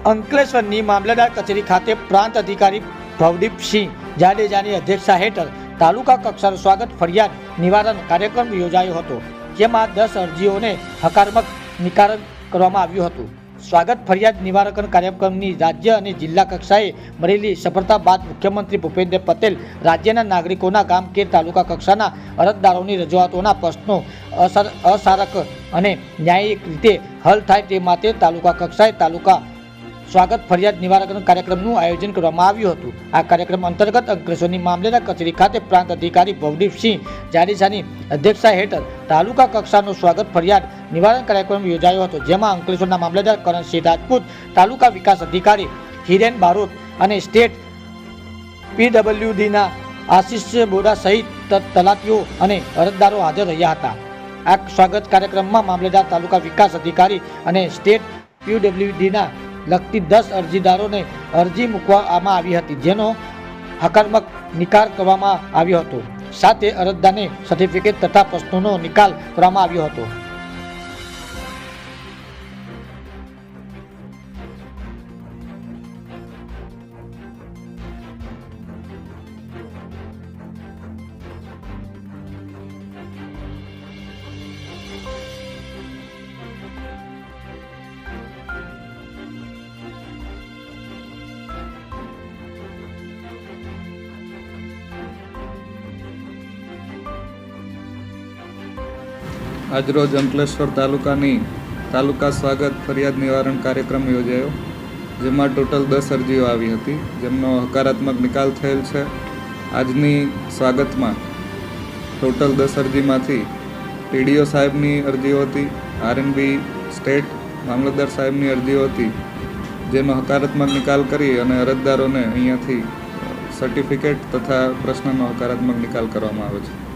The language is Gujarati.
અંકલેશ્વરની મામલતદાર કચેરી ખાતે પ્રાંત અધિકારી ભવદીપસિંહ જાડેજાની અધ્યક્ષતા હેઠળ તાલુકા કક્ષાનો સ્વાગત ફરિયાદ નિવારણ કાર્યક્રમ યોજાયો હતો, જેમાં દસ અરજીઓને હકારાત્મક નિકારણ કરવામાં આવ્યું હતું. સ્વાગત ફરિયાદ નિવારકન કાર્યક્રમની રાજ્ય અને જિલ્લા કક્ષાએ મળેલી સફળતા બાદ મુખ્યમંત્રી ભૂપેન્દ્ર પટેલ રાજ્યના નાગરિકોના ગામ કે તાલુકા કક્ષાના અરજદારોની રજૂઆતોના પ્રશ્નો અસર અસારક અને ન્યાયિક રીતે હલ થાય તે માટે તાલુકા કક્ષાએ તાલુકા સ્વાગત ફરિયાદ નિવારક કાર્યક્રમનું આયોજન કરવામાં આવ્યું હતું. આ કાર્યક્રમ અંતર્ગત અંકલેશ્વરની મામલેદાર કચેરી ખાતે પ્રાંત અધિકારી ભવદીપસિંહ જાડેજાની અધ્યક્ષતા હેઠળ તાલુકા કક્ષાનો સ્વાગત ફરિયાદ નિવારણ કાર્યક્રમ યોજાયો હતો, જેમાં અંકલેશ્વરના મામલેદાર કરણસિંહ રાજપૂત, તાલુકા વિકાસ અધિકારી હિરેન બારોટ અને સ્ટેટ પીડબ્લ્યુડીના આશિષ બોડા સહિત તલાટીઓ અને અરજદારો હાજર રહ્યા હતા. આ સ્વાગત કાર્યક્રમમાં મામલેદાર તાલુકા વિકાસ અધિકારી અને સ્ટેટ પીડબ્લ્યુડીના લગતી દસ અરજીદારોને અરજી મૂકવામાં આવી હતી, જેનો હકારાત્મક નિકાલ કરવામાં આવ્યો હતો. સાથે અરજદારને સર્ટિફિકેટ તથા પ્રશ્નોનો નિકાલ કરવામાં આવ્યો હતો. આજરોજ અંકલેશ્વર તાલુકાની તાલુકા સ્વાગત ફરિયાદ નિવારણ કાર્યક્રમ યોજાયો, જેમાં ટોટલ દસ અરજીઓ આવી હતી. જેમનો હકારાત્મક નિકાલ થયેલ છે. આજની સ્વાગતમાં ટોટલ દસ અરજીમાંથી ટીડીઓ સાહેબની અરજીઓ હતી, આરએનબી સ્ટેટ મામલતદાર સાહેબની અરજીઓ હતી, જેનો હકારાત્મક નિકાલ કરી અને અરજદારોને અહીંયાથી સર્ટિફિકેટ તથા પ્રશ્નનો હકારાત્મક નિકાલ કરવામાં આવે છે.